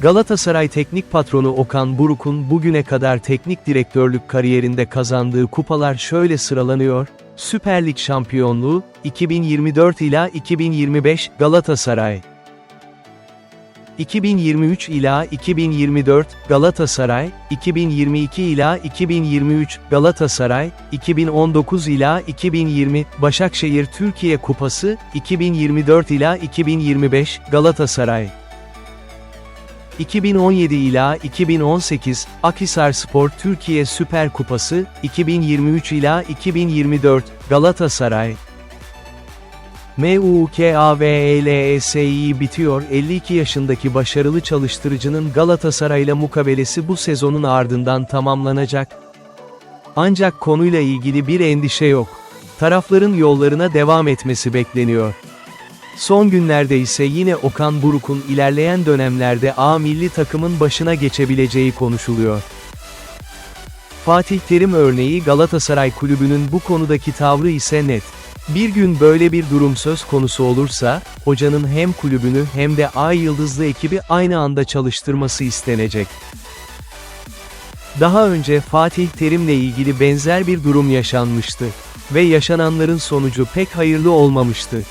Galatasaray Teknik Patronu Okan Buruk'un bugüne kadar teknik direktörlük kariyerinde kazandığı kupalar şöyle sıralanıyor. Süper Lig şampiyonluğu 2024 ila 2025 Galatasaray 2023 ila 2024 Galatasaray, 2022 ila 2023 Galatasaray, 2019 ila 2020 Başakşehir Türkiye Kupası, 2024 ila 2025 Galatasaray. 2017 ila 2018 Akhisar Spor Türkiye Süper Kupası, 2023 ila 2024 Galatasaray. MUKAVELSİ bitiyor 52 yaşındaki başarılı çalıştırıcının Galatasaray'la mukabelesi bu sezonun ardından tamamlanacak. Ancak konuyla ilgili bir endişe yok. Tarafların yollarına devam etmesi bekleniyor. Son günlerde ise yine Okan Buruk'un ilerleyen dönemlerde A milli takımın başına geçebileceği konuşuluyor. Fatih Terim örneği Galatasaray kulübünün bu konudaki tavrı ise net. Bir gün böyle bir durum söz konusu olursa, hocanın hem kulübünü hem de Ay Yıldızlı ekibi aynı anda çalıştırması istenecek. Daha önce Fatih Terim'le ilgili benzer bir durum yaşanmıştı ve yaşananların sonucu pek hayırlı olmamıştı.